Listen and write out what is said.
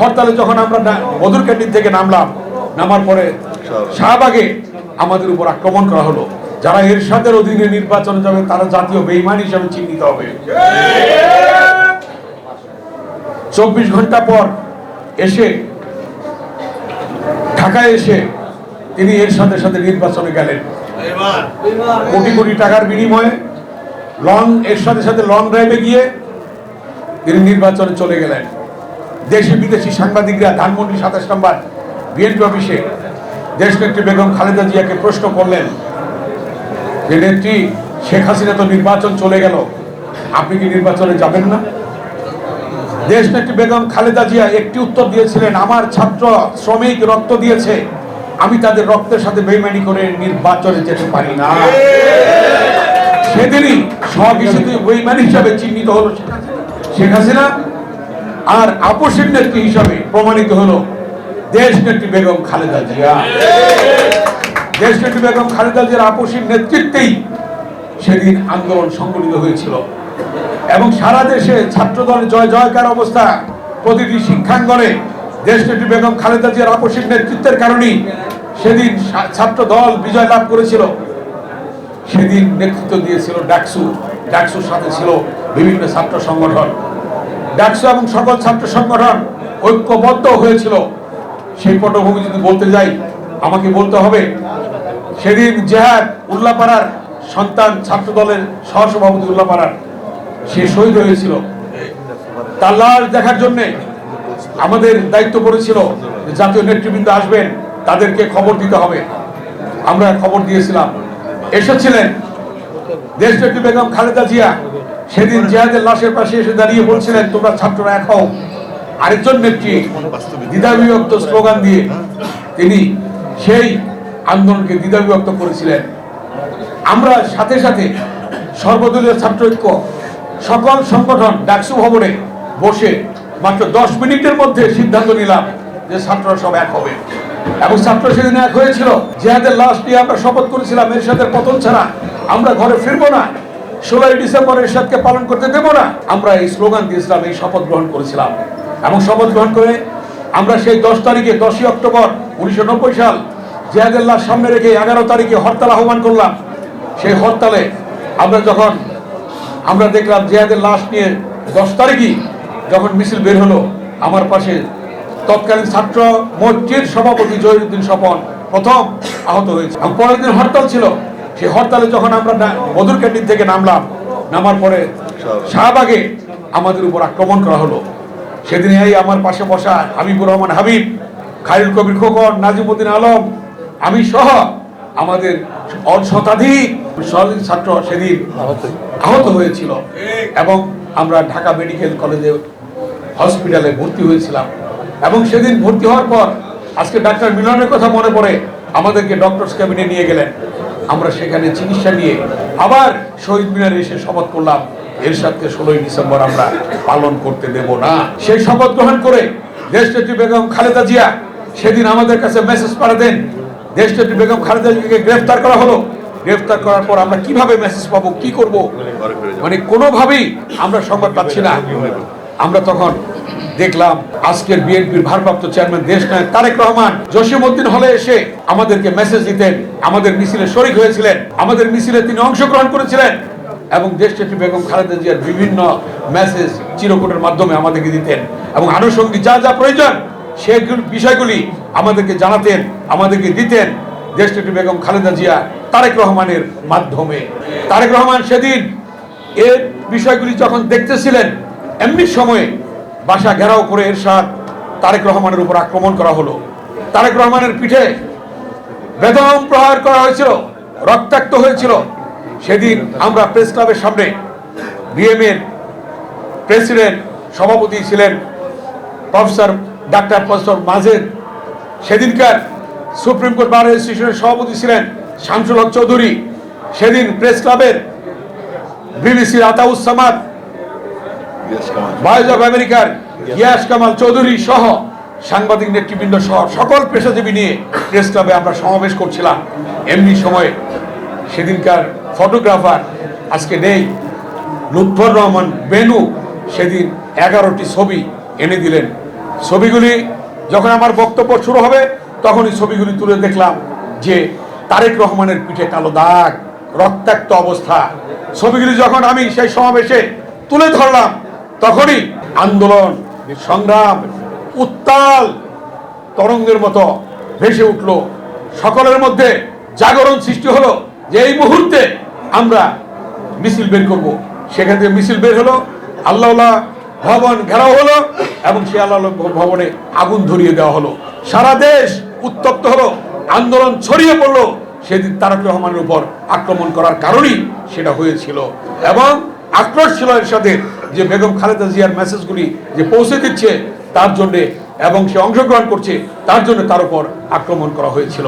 হরতালে যখন আমরা মধুর ক্যান্টিন থেকে নামলাম, নামার পরে শাহবাগে আমাদের উপর আক্রমণ করা হলো। যারা এরশাদের অধীনে নির্বাচনে যাবে, তারা জাতীয় বেইমান হিসাবে চিহ্নিত হবে। চব্বিশ ঘণ্টা পর এসে, ঢাকায় এসে তিনি এর সাথে সাথে নির্বাচনে গেলেন। কোটি কোটি টাকার বিনিময়ে লং এর সাথে সাথে লং ড্রাইভে গিয়ে তিনি নির্বাচনে চলে গেলেন। দেশি বিদেশি সাংবাদিকরা, ধানমন্ডি সাতাশ নম্বর, বিএনপি অফিসে দেশ দেশনেত্রী বেগম খালেদা জিয়াকে প্রশ্ন করলেন যে, নেত্রী, শেখ হাসিনা তো নির্বাচন চলে গেল, আপনি কি নির্বাচনে যাবেন না দেশ দেশনেত্রী বেগম খালেদা জিয়া একটি উত্তর দিয়েছিলেন, আমার ছাত্র শ্রমিক রক্ত দিয়েছে, আমি তাদের রক্তের সাথে বেইমানি করে নির্বাচনে যেতে পারি না সেদিনই স্বঘোষিত বেইমান হিসাবে চিহ্নিত হলো শেখ হাসিনা। আর আপোষের নেত্রী হিসাবে প্রমাণিত হলো? দেশ নেত্রী বেগম খালেদা জিয়া। দেশ নেত্রী বেগম খালেদা জিয়ার আপোষের নেতৃত্বেই সেদিন আন্দোলন সংগঠিত হয়েছিল। এবং সারা দেশে ছাত্রদল জয় জয়কার অবস্থা প্রতিটি শিক্ষাঙ্গনে দেশ নেত্রী বেগম খালেদা জিয়ার আপোষের নেতৃত্বের কারণেই সেদিন ছাত্র দল বিজয় লাভ করেছিল। সেদিন নেতৃত্ব দিয়েছিল ডাকসু। ডাকসুর সাথে ছিল বিভিন্ন ছাত্র সংগঠন। ডাকসু এবং সকল ছাত্র সংগঠন ঐক্যবদ্ধ হয়েছিল। সেই পটভূমি যদি বলতে যাই, আমাকে বলতে হবে, সেদিন জেহাদ উল্লাপাড়ার সন্তান ছাত্র দলের সহসভাপতি উল্লাপাড়ার, সে শহীদ হয়েছিল। তার লাশ দেখার জন্যে আমাদের দায়িত্ব পড়েছিল জাতীয় নেতৃবৃন্দ আসবেন, তাদেরকে খবর দিতে হবে। আমরা খবর দিয়েছিলাম। এসেছিলেন দেশ বেগম খালেদা জিয়া সেদিন জিহাদের লাশের পাশে এসে দাঁড়িয়ে বলছিলেন, তোমরা ছাত্ররা এক হও। আরেকজন নেত্রী দ্বিধাবিভক্ত স্লোগান দিয়ে তিনি সেই আন্দোলনকে দ্বিধাবিভক্ত করেছিলেন। আমরা সাথে সাথে সর্বদলীয় ছাত্র ঐক্য, সকল সংগঠন ডাকসু ভবনে বসে মাত্র দশ মিনিটের মধ্যে সিদ্ধান্ত নিলাম যে ছাত্ররা সব এক হবে। এবং ছাত্র সেদিন এক হয়েছিল। জেহাদের লাশ নিয়ে আমরা শপথ করেছিলাম এর সাথে পতন ছাড়া। আমরা ঘরে ফিরবো না। ষোলোই ডিসেম্বর এরশাদকে পালন করতে দেব না। আমরা এই স্লোগান দিয়েছিলাম এই শপথ গ্রহণ করেছিলাম। এবং শপথ গ্রহণ করে আমরা সেই দশ তারিখে, দশই অক্টোবর উনিশশো নব্বই সাল জেহাদের লাশ সামনে রেখে এগারো তারিখে হরতাল আহ্বান করলাম। সেই হরতালে আমরা যখন, আমরা দেখলাম জেহাদের লাশ নিয়ে দশ তারিখই যখন মিছিল বের হলো, আমার পাশে তৎকালীন ছাত্র মোর্চির সভাপতি জহিরুদ্দিন স্বপন প্রথম আহত হয়েছে। পরের দিন হরতাল ছিল। সেই হরতালে যখন আমরা মধুর ক্যান্টিন থেকে নামলাম নামার পরে শাহবাগে আমাদের উপর আক্রমণ করা হলো। সেদিন এই আমার পাশে বসা হাবিবুর রহমান হাবিব খালিল কবির খোকন নাজিমুদ্দিন আলম আমি সহ আমাদের শতাধিক শতাধিক ছাত্র সেদিন আহত। হয়েছিল। এবং আমরা ঢাকা মেডিকেল কলেজে হসপিটালে ভর্তি হয়েছিলাম। এবং সেদিন ভর্তি হওয়ার পর আজকে ডাক্তার মিলনের কথা মনে পড়ে আমাদেরকে ডক্টরস ক্যাবিনে নিয়ে গেলেন। আমরা সেখানে চিকিৎসা নিয়ে আবার শহীদ মিনারে এসে শপথ করলাম, এরশাদকে ষোলোই ডিসেম্বর আমরা পালন করতে দেব না। সেই শপথ গ্রহণ করে দেশ দেশনেত্রী বেগম খালেদা জিয়া সেদিন আমাদের কাছে মেসেজ পাঠাতেন, দেশনেত্রী বেগম খালেদা জিয়াকে গ্রেফতার করা হলো। গ্রেফতার করার পর আমরা কীভাবে মেসেজ পাবো, কি করব? মানে কোনোভাবেই আমরা সংবাদ পাচ্ছি না। আমরা তখন দেখলাম আজকের বিএনপির ভারপ্রাপ্ত চেয়ারম্যান দেশ নায়ক তারেক রহমান জসিমউদ্দিন হলে এসে আমাদেরকে মেসেজ দিতেন। আমাদের মিছিলে শরিক হয়েছিলেন। আমাদের মিছিলে তিনি অংশগ্রহণ করেছিলেন। এবং দেশ দেশনেত্রী বেগম খালেদা জিয়ার বিভিন্ন মেসেজ চিরকুটের মাধ্যমে আমাদেরকে দিতেন। এবং আনুষঙ্গিক যা যা প্রয়োজন সেই বিষয়গুলি আমাদেরকে জানাতেন, আমাদেরকে দিতেন দেশ দেশনেত্রী বেগম খালেদা জিয়া তারেক রহমানের মাধ্যমে। তারেক রহমান সেদিন এর বিষয়গুলি যখন দেখতেছিলেন, এমনি সময়ে বাসা ঘেরাও করে এরশাদ তারেক রহমানের উপর আক্রমণ করা হলো। তারেক রহমানের পিঠে বেদম প্রহার করা হয়েছিল, রক্তাক্ত হয়েছিল। সেদিন আমরা প্রেস ক্লাবের সামনে বিএমএর প্রেসিডেন্ট সভাপতি ছিলেন প্রফেসর ডাক্তার প্রফেসর মাজেদ। সেদিনকার সুপ্রিম কোর্ট বার অ্যাসোসিয়েশনের সভাপতি ছিলেন শামসুল হক চৌধুরী। সেদিন প্রেস ক্লাবের বিবিসির আতাউসামাদ ভয়েস অফ আমেরিকার গিয়াস কামাল চৌধুরী সহ সাংবাদিক নেতৃবৃন্দ সহ সকল পেশাজীবী নিয়ে প্রেস ক্লাবে আমরা সমাবেশ করছিলাম। এমনি সময়ে সেদিনকার ফটোগ্রাফার আজকে নেই। লুৎফর রহমান বেনু সেদিন এগারোটি ছবি এনে দিলেন। ছবিগুলি যখন আমার বক্তব্য শুরু হবে, তখনই ছবিগুলি তুলে দেখলাম যে তারেক রহমানের পিঠে কালো দাগ, রক্তাক্ত অবস্থা। ছবিগুলি যখন আমি সেই সমাবেশে তুলে ধরলাম তখনই আন্দোলন, সংগ্রাম, উত্তাল তরঙ্গের মতো ভেসে উঠল। সকলের মধ্যে জাগরণ সৃষ্টি হলো। যে এই মুহূর্তে আমরা মিছিল বের করব। সেখান থেকে মিছিল বের হলো। আল্লাহ ভবন ঘেরাও হলো এবং সে আল্লাহ ভবনে আগুন ধরিয়ে দেওয়া হলো। সারা দেশ উত্তপ্ত হলো। আন্দোলন ছড়িয়ে পড়ল। সেদিন তারক রহমানের উপর আক্রমণ করার কারণেই সেটা হয়েছিল। এবং আক্রোশ ছিল এর সাথে যে বেগম খালেদা জিয়ার মেসেজগুলি যে পৌঁছে দিচ্ছে তার জন্যে এবং সে অংশগ্রহণ করছে, তার জন্য তার উপর আক্রমণ করা হয়েছিল।